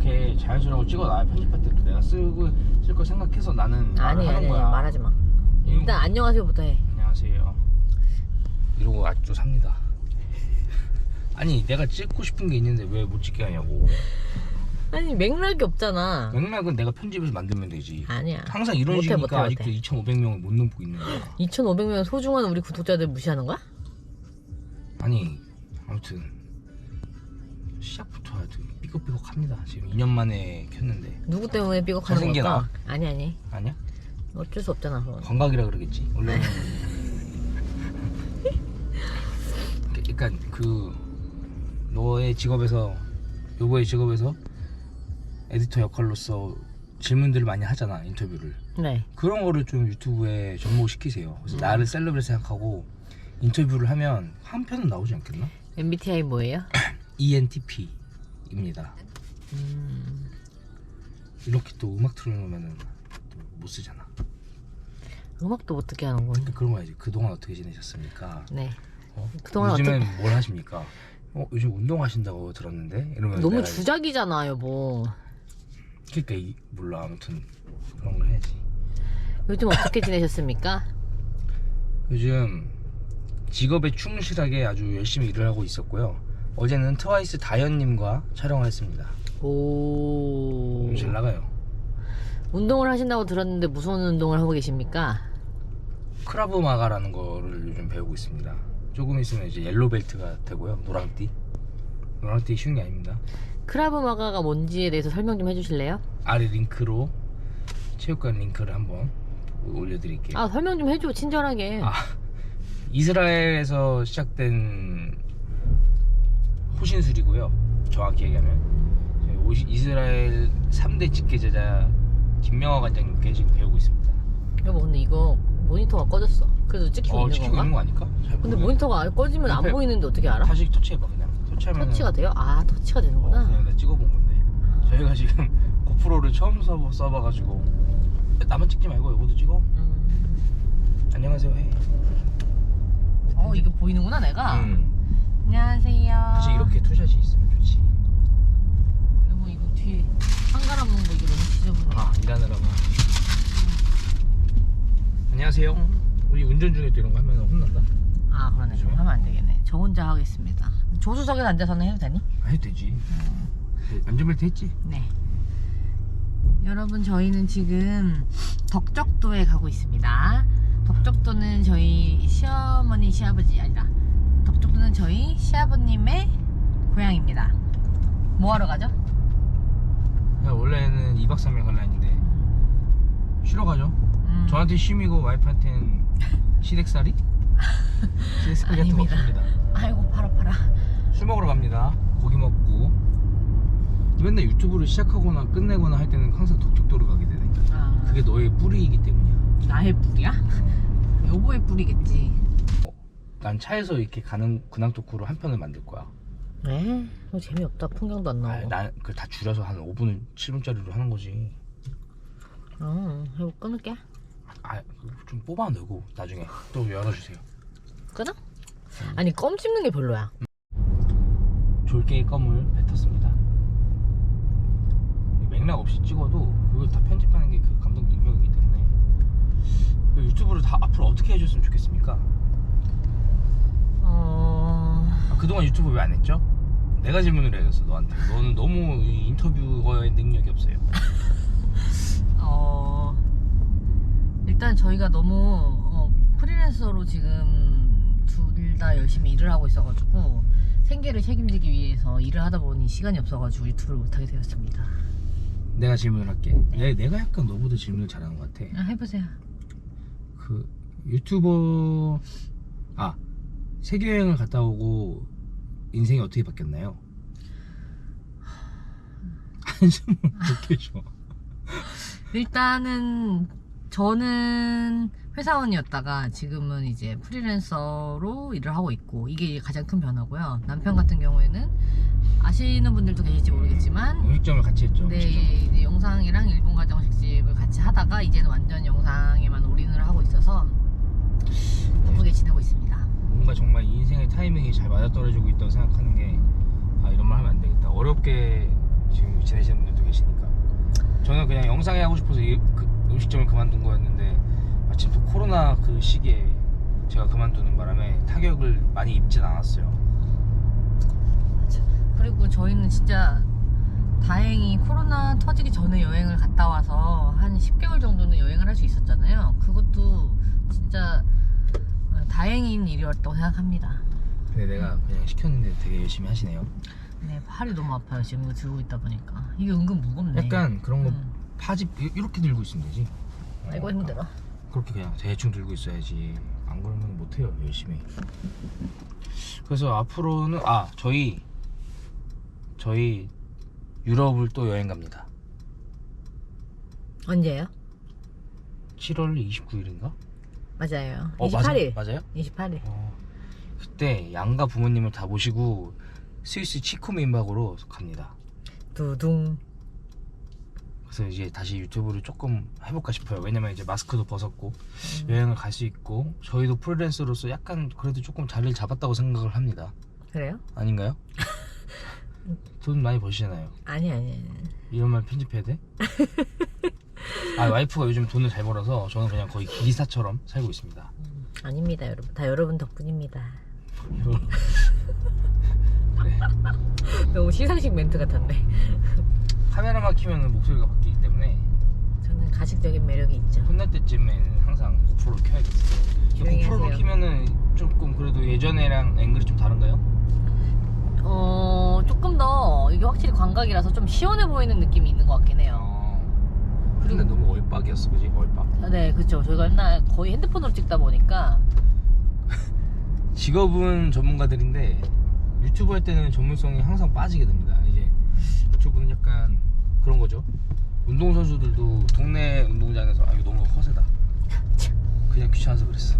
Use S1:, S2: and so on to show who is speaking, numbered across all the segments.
S1: 이렇게 자연스러운 거 찍어놔야 편집할 때도 내가 쓰고 쓸거 생각해서 나는 말을
S2: 아니
S1: 하는
S2: 아니
S1: 거야.
S2: 말하지 마.
S1: 이런
S2: 일단 안녕하세요부터 해.
S1: 안녕하세요. 이러고 아주 삽니다. 아니 내가 찍고 싶은 게 있는데 왜 못 찍게 하냐고.
S2: 아니 맥락이 없잖아.
S1: 맥락은 내가 편집해서 만들면 되지.
S2: 아니야.
S1: 항상 이런
S2: 못해,
S1: 식이니까
S2: 못해,
S1: 아직도
S2: 못해.
S1: 2,500명을 못 넘고 있는 거야.
S2: 2,500명 소중한 우리 구독자들 무시하는 거야?
S1: 아니 아무튼 시작부터 아주 삐걱삐걱합니다. 지금 2년 만에 켰는데
S2: 누구 때문에 삐걱하는 걸까?
S1: 나와?
S2: 아니 아니.
S1: 아니야?
S2: 어쩔 수 없잖아. 그건.
S1: 광각이라 그러겠지. 원래는 그러니까 그 너의 직업에서 요거의 직업에서 에디터 역할로서 질문들을 많이 하잖아 인터뷰를
S2: 네.
S1: 그런 거를 좀 유튜브에 접목시키세요 그래서 나를 셀럽을 생각하고 인터뷰를 하면 한 편은 나오지 않겠나?
S2: MBTI 뭐예요?
S1: ENTP입니다
S2: 음,
S1: 이렇게 또 음악 틀어놓으면은 또못 쓰잖아
S2: 음악도 어떻게 하는 건?
S1: 그러니까 그런 거야지 그동안 어떻게 지내셨습니까?
S2: 네.
S1: 어?
S2: 그동안
S1: 요즘엔 뭘 하십니까? 어 요즘 운동하신다고 들었는데 이러면
S2: 너무
S1: 내가
S2: 주작이잖아 여보.
S1: 그러니까 이, 몰라 아무튼 그런 걸 해야지
S2: 요즘 어떻게 지내셨습니까?
S1: 요즘 직업에 충실하게 아주 열심히 일을 하고 있었고요 어제는 트와이스 다현님과 촬영을 했습니다
S2: 오.
S1: 잘 나가요
S2: 운동을 하신다고 들었는데 무슨 운동을 하고 계십니까?
S1: 크라브 마가라는 거를 요즘 배우고 있습니다 조금 있으면 이제 옐로 벨트가 되고요 노랑띠 노랑띠 쉬운 게 아닙니다
S2: 크라브 마가가 뭔지에 대해서 설명 좀 해주실래요?
S1: 아래 링크로 체육관 링크를 한번 올려드릴게요
S2: 아 설명 좀 해줘 친절하게.
S1: 아, 이스라엘에서 시작된 호신술이고요. 정확히 얘기하면 이스라엘 3대 직계제자 김명화 관장님께 지금 배우고 있습니다.
S2: 여보 근데 이거 모니터가 꺼졌어. 그래도 찍히고
S1: 어,
S2: 있는
S1: 찍히고
S2: 건가?
S1: 있는 거 아닐까? 잘
S2: 근데
S1: 모르겠네.
S2: 모니터가 안- 꺼지면 안
S1: 옆에
S2: 보이는데 어떻게 알아?
S1: 다시 터치해봐 그냥. 터치하면
S2: 터치가 돼요? 아 터치가
S1: 어,
S2: 되는구나.
S1: 그냥 내가 찍어본 건데. 저희가 지금 고프로를 처음 써봐, 써봐가지고 나만 찍지 말고 이거도 찍어.
S2: 음.
S1: 안녕하세요 해.
S2: 어 이거 보이는구나 내가.
S1: 음.
S2: 안녕하세요.
S1: 투샷이 있으면 좋지.
S2: 여보 이거 뒤에 한가람 놓은 거 이거 너무 지저분해.
S1: 아 일하느라고 안녕하세요 우리 운전 중에 또 이런 거 하면 혼난다?
S2: 아 그러네. 좀? 하면 안 되겠네. 저 혼자 하겠습니다. 조수석에 앉아서는 해도 되니?
S1: 아, 해도 되지 안전벨트 했지?
S2: 네. 여러분 저희는 지금 덕적도에 가고 있습니다. 덕적도는 저희 시어머니 시아버지 아니다. 덕적도는 저희 시아버님의 고향입니다. 뭐 하러 가죠?
S1: 야, 원래는 2박 3일 갈라 했는데 쉬러 가죠
S2: 음,
S1: 저한테 쉼이고 와이프한테는 시댁살이? 시댁살이 같은 거
S2: 아닙니다.
S1: 없습니다
S2: 아이고 팔아 팔아.
S1: 술 먹으러 갑니다 고기 먹고 맨날 유튜브를 시작하거나 끝내거나 할 때는 항상 덕적도로 가게 되네
S2: 아,
S1: 그게 너의 뿌리이기 때문이야
S2: 나의 뿌리야? 여보의 뿌리겠지.
S1: 난 차에서 이렇게 가는 근황 토크로 한 편을 만들 거야
S2: 에? 이거 재미없다. 풍경도 안
S1: 아,
S2: 나오고.
S1: 난그 다 줄여서 한 5분, 7분짜리로 하는 거지.
S2: 어, 이거 끊을게.
S1: 아, 좀 뽑아내고 나중에 또 열어주세요.
S2: 끊어? 아니 껌 씹는 게 별로야.
S1: 졸개의 껌을 뱉었습니다. 맥락 없이 찍어도 그걸 다 편집하는 게 그 감독 능력이기 때문에 그 유튜브를 다 앞으로 어떻게 해줬으면 좋겠습니까?
S2: 어...
S1: 아, 그동안 유튜브 왜 안 했죠? 내가 질문을 해야겠어 너한테. 너는 너무 이 인터뷰어의 능력이 없어요.
S2: 어 일단 저희가 너무 어, 프리랜서로 지금 둘 다 열심히 일을 하고 있어가지고 생계를 책임지기 위해서 일을 하다 보니 시간이 없어가지고 유튜브를 못하게 되었습니다.
S1: 내가 질문을 할게. 내, 내가 약간 너보다 질문을 잘하는 것 같아.
S2: 아, 해보세요.
S1: 그 유튜버 아 세계 여행을 갔다 오고 인생이 어떻게 바뀌었나요? 한숨을 어떻게 줘?
S2: 일단은 저는 회사원이었다가 지금은 이제 프리랜서로 일을 하고 있고 이게 가장 큰 변화고요. 남편 같은 경우에는 아시는 분들도 계실지 모르겠지만
S1: 음식점을 같이 했죠.
S2: 네,
S1: 음식점.
S2: 이제 영상이랑 일본 가정 식집을 같이 하다가 이제는 완전 영상에만 올인을 하고 있어서 바쁘게 지내고 있습니다.
S1: 정말 인생의 타이밍이 잘 맞아떨어지고 있다고 생각하는 게 아 이런 말 하면 안 되겠다. 어렵게 지금 지내시는 분들도 계시니까. 저는 그냥 영상에 하고 싶어서 이, 그 음식점을 그만둔 거였는데 마침 또 코로나 그 시기에 제가 그만두는 바람에 타격을 많이 입진 않았어요.
S2: 그리고 저희는 진짜 다행히 코로나 터지기 전에 여행을 갔다 와서 한 10개월 정도는 여행을 할 수 있었잖아요. 그것도 진짜 어, 다행인 일이었다고 생각합니다.
S1: 근데 내가 그냥 시켰는데 되게 열심히 하시네요
S2: 네, 팔이 너무 아파요. 지금 이거 들고 있다 보니까. 이게 은근 무겁네.
S1: 약간 그런 거
S2: 음.
S1: 이- 이렇게 들고 있으면 되지
S2: 아이고
S1: 어,
S2: 힘들어.
S1: 그렇게 그냥 대충 들고 있어야지 안 그러면 못 해요 열심히 그래서 앞으로는 아 저희 저희 유럽을 또 여행 갑니다
S2: 언제요?
S1: 7월 29일인가?
S2: 맞아요.
S1: 어,
S2: 28일.
S1: 맞아, 맞아요?
S2: 28일.
S1: 어, 그때 양가 부모님을 다 모시고 스위스 치코 민박으로 갑니다
S2: 두둥.
S1: 그래서 이제 다시 유튜브를 조금 해볼까 싶어요 왜냐면 이제 마스크도 벗었고
S2: 음.
S1: 여행을 갈 수 있고 저희도 프리랜서로서 약간 그래도 조금 자리를 잡았다고 생각을 합니다
S2: 그래요?
S1: 아닌가요? 돈 많이 버시잖아요.
S2: 아니 아니 아니.
S1: 이런 말 편집해야 돼? 아 와이프가 요즘 돈을 잘 벌어서 저는 그냥 거의 기사처럼 살고 있습니다.
S2: 음, 아닙니다, 여러분. 다 여러분 덕분입니다.
S1: 그래.
S2: 너무 시상식 멘트 같았네.
S1: 카메라만 키면 목소리가 바뀌기 때문에
S2: 저는 가식적인 매력이 있죠.
S1: 혼날 때쯤에는 항상 고프로를 켜야겠어요.
S2: 조용히
S1: 고프로를
S2: 하세요.
S1: 키면은 조금 그래도 예전에랑 앵글이 좀 다른가요?
S2: 어 조금 더 이게 확실히 광각이라서 좀 시원해 보이는 느낌이 있는 것 같긴 해요.
S1: 어. 근데 너무 얼빡이었어, 그지? 얼빡.
S2: 아, 네, 그렇죠. 저희가 옛날 거의 핸드폰으로 찍다 보니까
S1: 직업은 전문가들인데 유튜브 할 때는 전문성이 항상 빠지게 됩니다. 이제 유튜브는 약간 그런 거죠. 운동 선수들도 동네 운동장에서 아 이거 너무 허세다. 그냥 귀찮아서 그랬어.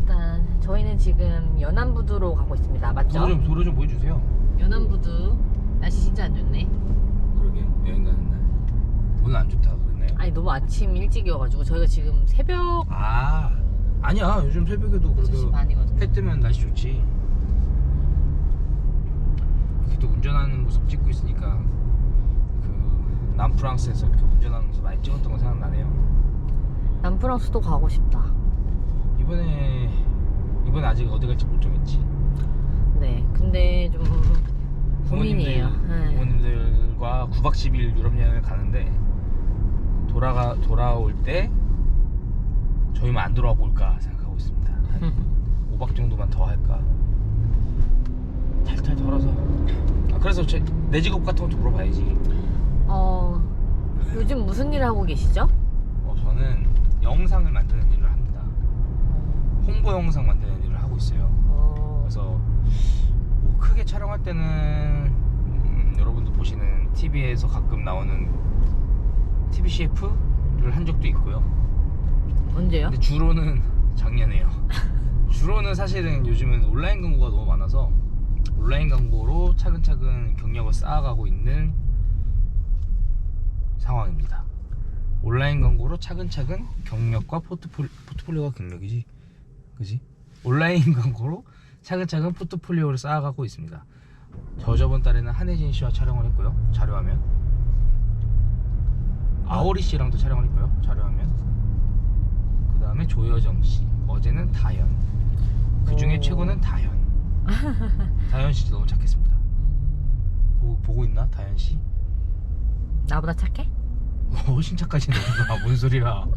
S2: 일단 저희는 지금 연안부두로 가고 있습니다. 맞죠?
S1: 도로 좀 도로 좀 보여주세요.
S2: 연안부두 날씨 진짜 안 좋네.
S1: 그러게 여행 가는 날 오늘 안 좋다 그랬나요?
S2: 아니 너무 아침 일찍이어가지고 저희가 지금 새벽
S1: 아 아니야 요즘 새벽에도
S2: 6시
S1: 그래도
S2: 반이거든요.
S1: 해 뜨면 날씨 좋지. 이렇게 또 운전하는 모습 찍고 있으니까 그 남프랑스에서 이렇게 운전하는 모습 많이 찍었던 거 생각나네요.
S2: 남프랑스도 가고 싶다.
S1: 이번에 이번 에 아직 어디 갈지 못 정했지.
S2: 네, 근데 좀 고민이에요. 네.
S1: 부모님들과 9박 10일 유럽 여행을 가는데 돌아가 돌아올 때 저희만 안 돌아와 볼까 생각하고 있습니다. 한 5박 정도만 더 할까. 탈탈 털어서. 아, 그래서 제, 내 직업 같은 것도 물어봐야지.
S2: 어 요즘 무슨 일 하고 계시죠?
S1: 어, 저는 영상을 만드는 일을 합니다. 홍보 영상 만드는 일을 하고 있어요.
S2: 어,
S1: 그래서 뭐 크게 촬영할 때는 음, 여러분도 보시는 TV에서 가끔 나오는 TV CF를 한 적도 있고요.
S2: 언제요?
S1: 근데 주로는 작년에요. 주로는 사실은 요즘은 온라인 광고가 너무 많아서 온라인 광고로 차근차근 경력을 쌓아가고 있는 상황입니다. 온라인 광고로 차근차근 경력과 포트폴, 포트폴리오가 경력이지, 그지? 온라인 광고로 차근차근 포트폴리오를 쌓아가고 있습니다. 저 저번 달에는 한혜진 씨와 촬영을 했고요. 자료화면. 아오리 씨랑도 촬영을 했고요. 자료화면. 그 다음에 조여정 씨. 어제는 다현. 그 중에
S2: 오.
S1: 최고는 다현. 다현 씨 너무 착했습니다. 보, 보고 있나 다현 씨?
S2: 나보다 착해?
S1: 훨씬 착하지 너가 뭔 소리야?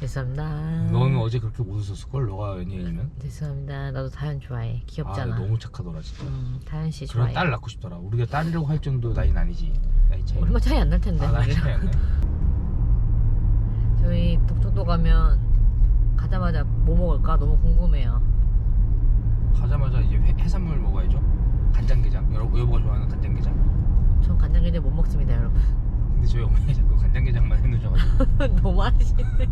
S2: 죄송합니다.
S1: 너는 어제 그렇게 못 웃었을 걸 너가 연예인이면.
S2: 죄송합니다. 나도 다현 좋아해. 귀엽잖아.
S1: 아, 너무 착하더라 진짜.
S2: 음, 다현 씨
S1: 그런
S2: 좋아해.
S1: 딸 낳고 싶더라. 우리가 딸이라고 할 정도 나이는 아니지. 나이 차이.
S2: 얼마 차이 안 날 텐데.
S1: 아, 나이. 차이 안 나.
S2: 저희 독초도 가면 가자마자 뭐 먹을까 너무 궁금해요.
S1: 가자마자 이제 회, 해산물 먹어야죠. 간장게장. 여러 여보가 좋아하는 간장게장.
S2: 전 간장게장 못 먹습니다, 여러분.
S1: 근데 저희 어머니 자꾸 간장게장만 해놓으셔가지고.
S2: 너무 하시네.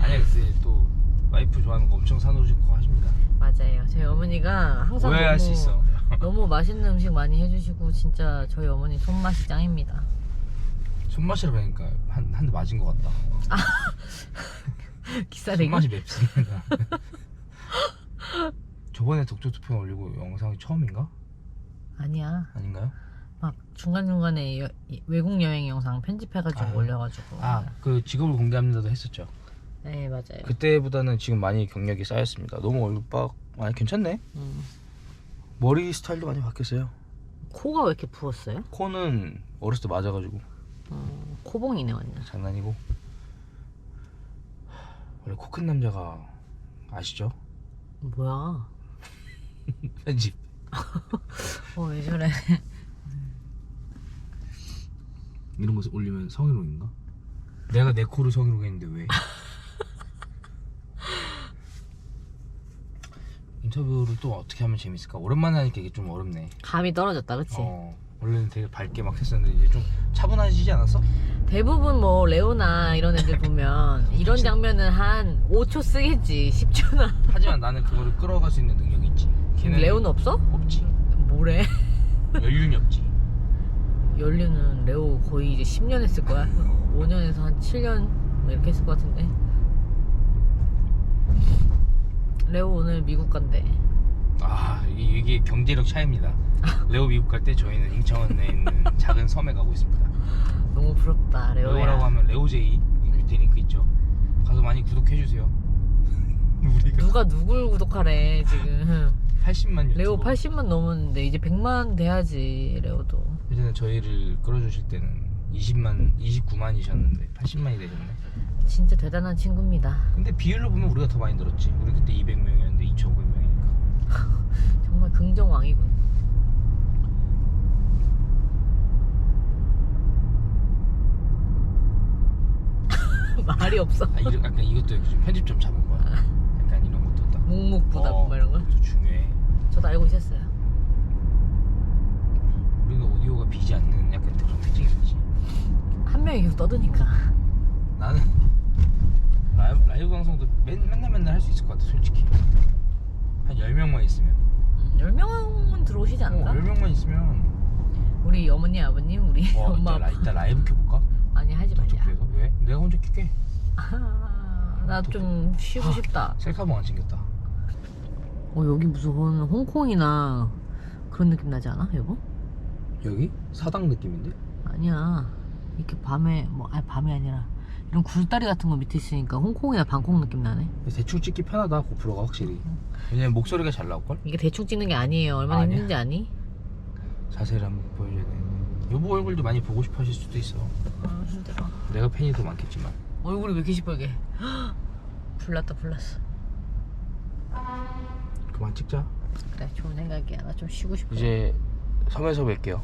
S1: 아니 근데 또 와이프 좋아하는 거 엄청 사놓으시고 하십니다.
S2: 맞아요. 저희 어머니가 항상
S1: 오해할
S2: 너무,
S1: 수 있어.
S2: 너무 맛있는 음식 많이 해주시고 진짜 저희 어머니 손맛이 짱입니다.
S1: 손맛이라 그러니까 한 한 대 맞은 것 같다.
S2: 기싸대기.
S1: 손맛이 맵습니다. 저번에 독도 투표 올리고 영상이 처음인가?
S2: 아니야.
S1: 아닌가요?
S2: 막 중간 중간에 여- 이- 외국 여행 영상 편집해가지고
S1: 아.
S2: 올려가지고.
S1: 아그 직업을 공개합니다도 했었죠.
S2: 네 맞아요.
S1: 그때보다는 지금 많이 경력이 쌓였습니다. 너무 얼굴 많이 괜찮네.
S2: 음.
S1: 머리 스타일도 많이 바뀌었어요.
S2: 코가 왜 이렇게 부었어요?
S1: 코는 어렸을 때 맞아가지고
S2: 어, 코봉이네 완전.
S1: 장난이고 원래 코 큰 남자가 아시죠?
S2: 뭐야?
S1: 편집
S2: 어 왜 저래?
S1: 이런 거 올리면 성희롱인가? 내가 내 코를 성희롱 했는데 왜? 인터뷰를 또 어떻게 하면 재밌을까? 오랜만에 하니까 이게 좀 어렵네.
S2: 감이 떨어졌다, 그치?
S1: 어, 원래는 되게 밝게 막 했었는데 이제 좀 차분해지지 않았어?
S2: 대부분 뭐 레오나 이런 애들 보면 이런 장면은 한 5초 쓰겠지, 10초나.
S1: 하지만 나는 그거를 끌어갈 수 있는 능력이 있지. 걔는
S2: 레오는 없어?
S1: 없지.
S2: 뭐래?
S1: 연륜이 없지.
S2: 연류는 레오 거의 이제 10년 했을 거야. 5년에서 한 7년 뭐 이렇게 했을 것 같은데. 레오 오늘 미국 간대.
S1: 아 이게, 경제력 차이입니다. 레오 미국 갈 때 저희는 인천에 있는 작은 섬에 가고 있습니다.
S2: 너무 부럽다, 레오야.
S1: 레오라고 하면 레오제이 이 밑에 링크 있죠. 가서 많이 구독해 주세요.
S2: 누가 누굴 구독하래 지금.
S1: 80만 유튜버.
S2: 레오 80만 넘었는데 이제 100만 돼야지 레오도.
S1: 예전에 저희를 끌어주실 때는 20만, 29만이셨는데 80만이 되셨네.
S2: 진짜 대단한 친구입니다.
S1: 근데 비율로 보면 우리가 더 많이 늘었지. 우리 그때 200명이었는데 2,500명이니까.
S2: 정말 긍정왕이군. 말이 없어.
S1: 아, 이런, 약간 이것도 좀 편집 좀 잡은 거야. 약간 이런 것도 딱.
S2: 묵묵부답
S1: 어,
S2: 뭐 이런 거.
S1: 그래서 중요해.
S2: 저도 알고 있었어요.
S1: 우리는 오디오가 비지 않는 약간 그런 특징이 있지.
S2: 한 명이 계속 떠드니까.
S1: 나는 라이브, 방송도 맨, 맨날 맨날 할 수 있을 것 같아 솔직히 한 10명만 있으면
S2: 음, 10명은 들어오시지
S1: 어,
S2: 않을까?
S1: 10명만 있으면
S2: 우리 어머니 아버님 우리
S1: 어,
S2: 엄마
S1: 이따, 라,
S2: 아빠
S1: 이따 라이브 켜볼까?
S2: 아니 하지 말자
S1: 저쪽에서 왜? 내가 혼자 킬게
S2: 아, 나 좀 쉬고
S1: 아.
S2: 싶다
S1: 셀카봉 안 챙겼다
S2: 어 여기 무슨 홍콩이나 그런 느낌 나지 않아 여보?
S1: 여기? 사당 느낌인데?
S2: 아니야 이렇게 밤에 뭐 아니 밤이 아니라 이런 굴다리 같은 거 밑에 있으니까 홍콩이나 방콕 느낌 나네.
S1: 대충 찍기 편하다 고프로가 확실히. 왜냐면 목소리가 잘 나올걸?
S2: 이게 대충 찍는 게 아니에요. 얼마나
S1: 아니야?
S2: 힘든지 아니?
S1: 자세를 한번 보여줘야 되는데 여보 얼굴도 많이 보고 싶어 하실 수도 있어.
S2: 아 힘들어.
S1: 내가 팬이 더 많겠지만.
S2: 얼굴이 왜 이렇게 시뻘게? 불났다 불났어.
S1: 그만 찍자.
S2: 그래 좋은 생각이야. 나 좀 쉬고 싶어.
S1: 이제 섬에서 뵐게요